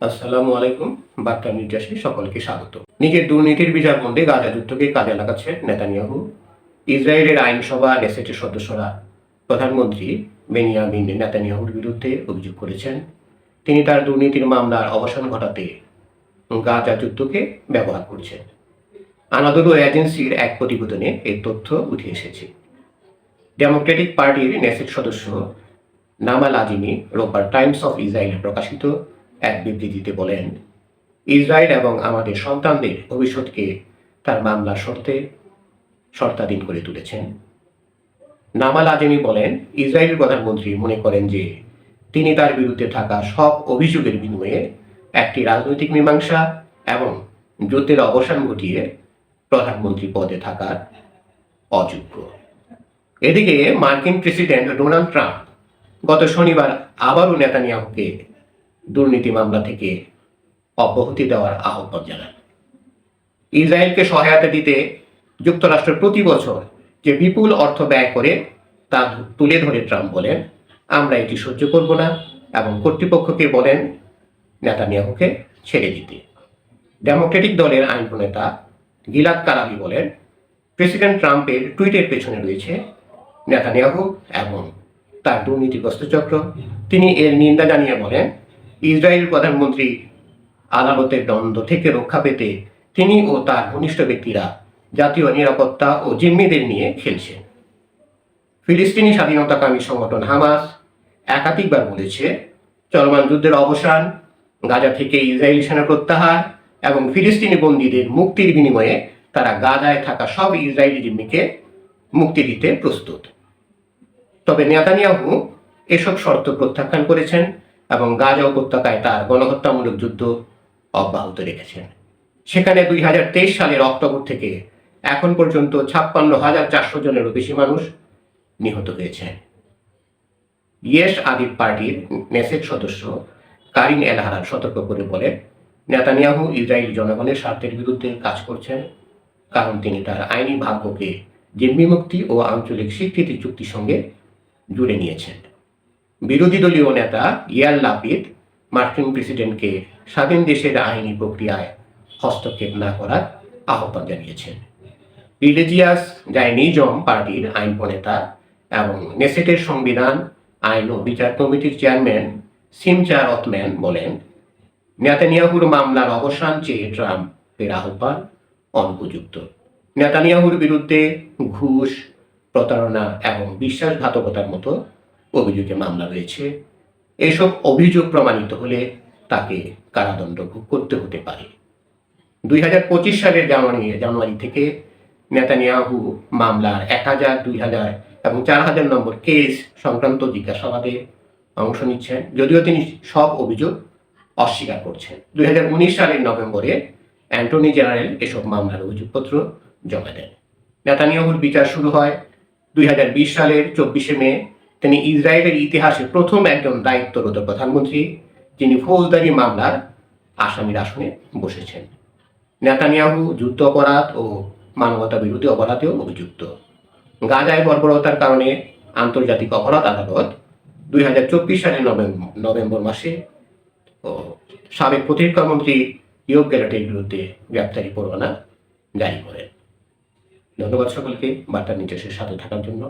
আসসালামু আলাইকুম, বার্তা নির্যাসে সকলকে স্বাগত। নিজের দুর্নীতির বিচার বন্ধে গাজা যুদ্ধকে কাজে লাগাচ্ছে নেতানিয়াহু। ইসরায়েলের আইনসভা নেসেটের সদস্যরা প্রধানমন্ত্রী বেনিয়ামিন নেতানিয়াহুর বিরুদ্ধে অভিযোগ করেছেন। তিনি তার দুর্নীতির মামলার অবসান ঘটাতে গাজা যুদ্ধকে ব্যবহার করছেন। আনাদুলু এজেন্সির এক প্রতিবেদনে এই তথ্য উঠে এসেছে। ডেমোক্রেটিক পার্টির নেসেট সদস্য নামাল আজিমি রোববার টাইমস অফ ইসরায়েলে প্রকাশিত এক বিবৃতিতে বলেন, ইসরায়েল এবং আমাদের সন্তানদের ভবিষ্যৎকে তার মামলার শর্তে শর্তাধীন করে তুলেছেন। নামাল আজমি বলেন, ইসরায়েলের প্রধানমন্ত্রী মনে করেন যে তিনি তার বিরুদ্ধে থাকা সব অভিযোগের বিনিময়ে একটি রাজনৈতিক মীমাংসা এবং যুদ্ধের অবসান ঘটিয়ে প্রধানমন্ত্রী পদে থাকার অযোগ্য। এদিকে মার্কিন প্রেসিডেন্ট ডোনাল্ড ট্রাম্প গত শনিবার আবারও নেতানিয়াহুকে দুর্নীতি মামলা থেকে অব্যাহতি দেওয়ার আহ্বান জানান। ইসরায়েলকে সহায়তা দিতে যুক্তরাষ্ট্র প্রতি বছর যে বিপুল অর্থ ব্যয় করে তা তুলে ধরে ট্রাম্প বলেন, আমরা এটি সহ্য করব না। এবং কর্তৃপক্ষকে বলেন, নেতানিয়াহুকে ছেড়ে দিতে। ডেমোক্রেটিক দলের আইন প্রণেতা গিলাদ কারাবি বলেন, প্রেসিডেন্ট ট্রাম্পের টুইটের পেছনে রয়েছে নেতানিয়াহু এবং তার দুর্নীতিগ্রস্ত চক্র। তিনি এর নিন্দা জানিয়ে বলেন ইসরায়েল প্রধানমন্ত্রী আদালতের দ্বন্দ্ব থেকে রক্ষা পেতে তিনি ও তার ঘনিষ্ঠ ব্যক্তিরা জাতীয় নিরাপত্তা ও জিম্মিদের নিয়ে খেলছেন। ফিলিস্তিনি স্বাধীনতাকামী সংগঠন হামাস একাধিকবার বলেছে, চলমান যুদ্ধের অবসান, গাজা থেকে ইসরায়েলি সেনা প্রত্যাহার এবং ফিলিস্তিনি বন্দীদের মুক্তির বিনিময়ে তারা গাজায় থাকা সব ইসরায়েলি জিম্মিকে মুক্তি দিতে প্রস্তুত। তবে নেতানিয়াহু এসব শর্ত প্রত্যাখ্যান করেছেন এবং গাজা উপত্যকায় তার গণহত্যামূলক যুদ্ধ অব্যাহত রেখেছেন। সেখানে দুই হাজার তেইশ সালের অক্টোবর থেকে এখন পর্যন্ত ছাপ্পান্ন হাজার চারশো জনেরও বেশি মানুষ নিহত হয়েছেন। ইয়েস আদিব পার্টির নেসেট সদস্য কারিন এলহারান সতর্ক করে বলেন, নেতানিয়াহু ইসরায়েলি জনগণের স্বার্থের বিরুদ্ধে কাজ করছেন কারণ তিনি তার আইনি ভাগ্যকে জিম্মি মুক্তি ও আঞ্চলিক স্বীকৃতি চুক্তির সঙ্গে জুড়ে নিয়েছেন। বিরোধী দলীয় নেতা ইয়াল লাপিদ মার্কিন প্রেসিডেন্টকে স্বাধীন দেশের আইনি প্রক্রিয়ায় হস্তক্ষেপ না করার আহ্বান জানিয়েছেন। রিলিজিয়াস জাইনিজম পার্টির আইন প্রণেতা এবং নেসেটের সংবিধান, আইন ও বিচার কমিটির চেয়ারম্যান সিমচা রথম্যান বলেন, নেতানিয়াহুর মামলার অবসান চেয়ে ট্রাম্পের আহ্বান অনুপযুক্ত। নেতানিয়াহুর বিরুদ্ধে ঘুষ, প্রতারণা এবং বিশ্বাসঘাতকতার মতো অভিযোগে মামলা রয়েছে। এসব অভিযোগ প্রমাণিত হলে তাকে কারাদণ্ড ভোগ করতে হতে পারে। দুই হাজার পঁচিশ সালের জানুয়ারি জানুয়ারি থেকে নেতানিয়াহু মামলার এক হাজার, দুই হাজার এবং চার হাজার নম্বর কেস সংক্রান্ত জিজ্ঞাসাবাদে অংশ নিচ্ছেন। যদিও তিনি সব অভিযোগ অস্বীকার করছেন। দুই হাজার উনিশ সালের নভেম্বরে অ্যান্টনি জেনারেল এসব মামলার অভিযোগপত্র জমা দেন। নেতানিয়াহুর বিচার শুরু হয় দুই হাজার বিশ সালের চব্বিশে মে তিনি ইসরায়েলের ইতিহাসে প্রথম একজন দায়িত্বরত প্রধানমন্ত্রী, যিনি ফৌজদারি মামলার আসামির আসনে বসেছেন। নেতানিয়াহু যুদ্ধ অপরাধ ও মানবতা বিরোধী অপরাধেও অভিযুক্ত। গাজায় বর্বরতার কারণে আন্তর্জাতিক অপরাধ আদালত দুই হাজার চব্বিশ সালের নভেম্বর নভেম্বর মাসে ও সাবেক প্রতিরক্ষামন্ত্রী ইয়োগ গ্যালাটের বিরুদ্ধে গ্রেপ্তারি পরোয়ানা জারি করেন। ধন্যবাদ সকলকে বার্তা নির্দেশের সাথে থাকার জন্য।